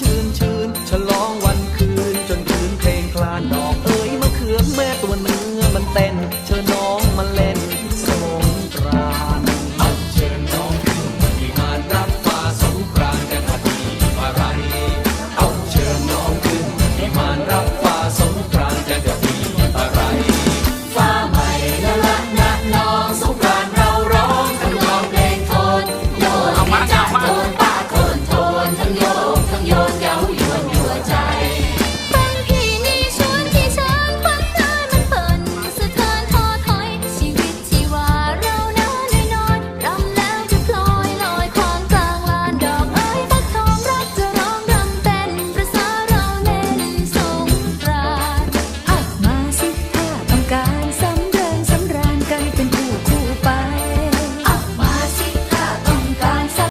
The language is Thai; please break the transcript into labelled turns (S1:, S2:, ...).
S1: ชื่นชื่นฉลองวันคืน จนคืนเพลงคลานดอกเอ๋ยมะเขือแม่ตัวเนื้อมันเต้นเชิญน้อง